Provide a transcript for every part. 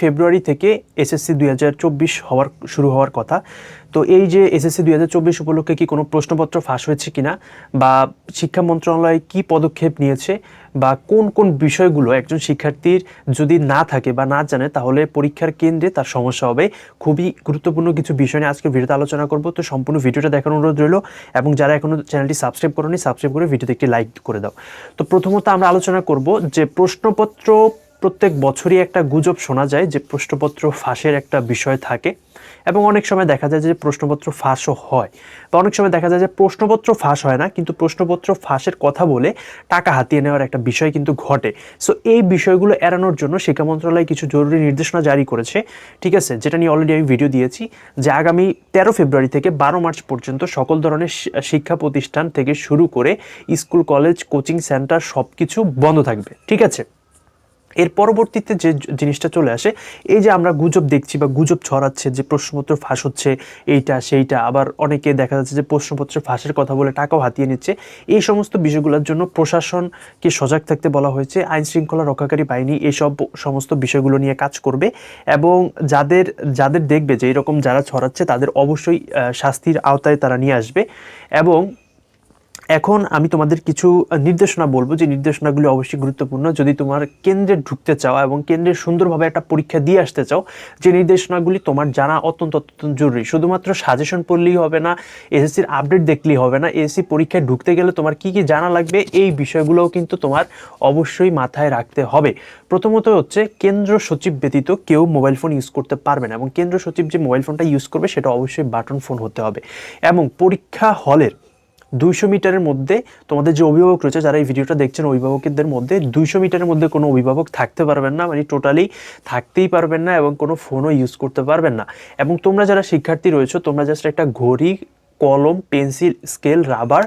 ফেব্রুয়ারি থেকে এসএসসি দুই হাজার চব্বিশ হওয়ার, শুরু হওয়ার কথা। তো এই যে এসএসসি দুই হাজার চব্বিশ উপলক্ষে কি কোনো প্রশ্নপত্র ফাঁস হয়েছে কিনা? বা শিক্ষা মন্ত্রণালয় কি পদক্ষেপ নিয়েছে? বা কোন কোন বিষয়গুলো একজন শিক্ষার্থীর যদি না থাকে বা না জানে, তাহলে পরীক্ষার কেন্দ্রে তার সমস্যা হবে। খুবই গুরুত্বপূর্ণ কিছু বিষয় নিয়ে আজকে ভিডিওতে আলোচনা করব। তো সম্পূর্ণ ভিডিওটা দেখার অনুরোধ রইল। এবং যারা এখনও চ্যানেলটি সাবস্ক্রাইব করেনি, সাবস্ক্রাইব করে ভিডিওতে একটি লাইক করে দাও। তো প্রথমত আমরা আলোচনা করব যে প্রশ্নপত্র প্রত্যেক বছরই একটা গুজব শোনা যায় যে প্রশ্নপত্র ফাঁসের একটা বিষয় থাকে এবং অনেক সময় দেখা যায় যে প্রশ্নপত্র ফাঁসও হয় বা অনেক সময় দেখা যায় যে প্রশ্নপত্র ফাঁস হয় না, কিন্তু প্রশ্নপত্র ফাঁসের কথা বলে টাকা হাতিয়ে নেওয়ার একটা বিষয় কিন্তু ঘটে। সো এই বিষয়গুলো এড়ানোর জন্য শিক্ষা মন্ত্রণালয় কিছু জরুরি নির্দেশনা জারি করেছে, ঠিক আছে? যেটা নিয়ে অলরেডি আমি ভিডিও দিয়েছি যে আগামী তেরো ফেব্রুয়ারি থেকে বারো মার্চ পর্যন্ত সকল ধরনের শিক্ষা প্রতিষ্ঠান থেকে শুরু করে স্কুল, কলেজ, কোচিং সেন্টার সব কিছু বন্ধ থাকবে, ঠিক আছে? এর পরবর্তীতে যে জিনিসটা চলে আসে, এই যে আমরা গুজব দেখছি বা গুজব ছড়াচ্ছে, যে প্রশ্নপত্র ফাঁস হচ্ছে, এইটা, সেইটা, আবার অনেকে দেখা যাচ্ছে যে প্রশ্নপত্র ফাঁসের কথা বলে টাকাও হাতিয়ে নিচ্ছে, এই সমস্ত বিষয়গুলোর জন্য প্রশাসনকে সজাগ থাকতে বলা হয়েছে, আইন শৃঙ্খলা রক্ষাকারী বাহিনী এসব সমস্ত বিষয়গুলো নিয়ে কাজ করবে এবং যাদের যাদের দেখবে যে এরকম যারা ছড়াচ্ছে, তাদের অবশ্যই শাস্তির আওতায় তারা নিয়ে আসবে এবং এখন আমি তোমাদের কিছু নির্দেশনা বলব। যে নির্দেশনাগুলি অবশ্যই গুরুত্বপূর্ণ। যদি তোমার কেন্দ্রে ঢুকতে চাও এবং কেন্দ্রে সুন্দরভাবে একটা পরীক্ষা দিয়ে আসতে চাও, যে নির্দেশনাগুলি তোমার জানা অত্যন্ত অত্যন্ত জরুরি। শুধুমাত্র সাজেশন পড়লেই হবে না এসএসসির আপডেট দেখলেই হবে না। এসএসসি পরীক্ষায় ঢুকতে গেলে তোমার কি কি জানা লাগবে, এই বিষয়গুলোও কিন্তু তোমার অবশ্যই মাথায় রাখতে হবে। প্রথমত হচ্ছে, কেন্দ্র সচিব ব্যতীত কেউ মোবাইল ফোন ইউজ করতে পারবে না এবং কেন্দ্র সচিব যে মোবাইল ফোনটা ইউজ করবে, সেটা অবশ্যই বাটন ফোন হতে হবে। এবং পরীক্ষা হলের দুইশো মিটারের মধ্যে তোমাদের যে অভিভাবক রয়েছে, যারা এই ভিডিওটা দেখছেন, অভিভাবকদের মধ্যে দুইশো মিটারের মধ্যে কোনো অভিভাবক থাকতে পারবেন না। মানে টোটালি থাকতেই পারবেন না এবং কোনো ফোনও ইউজ করতে পারবেন না। এবং তোমরা যারা শিক্ষার্থী রয়েছো, তোমরা জাস্ট একটা ঘড়ি, কলম, পেন্সিল স্কেল রাবার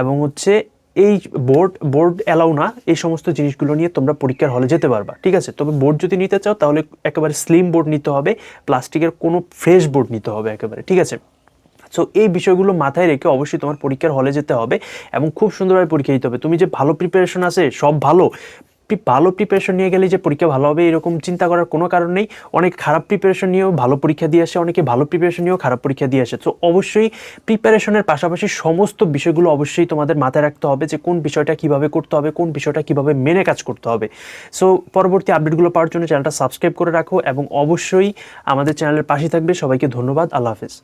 এবং হচ্ছে এই বোর্ড বোর্ড অ্যালাউ না, এই সমস্ত জিনিসগুলো নিয়ে তোমরা পরীক্ষার হলে যেতে পারবা। ঠিক আছে? তবে বোর্ড যদি নিতে চাও, তাহলে একেবারে স্লিম বোর্ড নিতে হবে প্লাস্টিকের কোনো ফ্রেশ বোর্ড নিতে হবে একেবারে। ঠিক আছে? সো এই বিষয়গুলো মাথায় রেখে অবশ্যই তোমার পরীক্ষার হলে যেতে হবে এবং খুব সুন্দরভাবে পরীক্ষা দিতে হবে। তুমি যে ভালো প্রিপারেশন আছে, সব ভালো। ভালো প্রিপারেশন নিয়ে গেলে যে পরীক্ষা ভালো হবে এরকম চিন্তা করার কোনো কারণ নেই। অনেক খারাপ প্রিপারেশন নিয়েও ভালো পরীক্ষা দিয়ে আসে, অনেকে ভালো প্রিপারেশন নিয়েও খারাপ পরীক্ষা দিয়ে আসে। তো অবশ্যই প্রিপারেশনের পাশাপাশি সমস্ত বিষয়গুলো অবশ্যই তোমাদের মাথায় রাখতে হবে যে কোন বিষয়টা কীভাবে করতে হবে, কোন বিষয়টা কীভাবে মেনে কাজ করতে হবে। সো পরবর্তী আপডেটগুলো পাওয়ার জন্য চ্যানেলটা সাবস্ক্রাইব করে রাখো এবং অবশ্যই আমাদের চ্যানেলের পাশে থাকবে। সবাইকে ধন্যবাদ। আল্লাহ হাফেজ।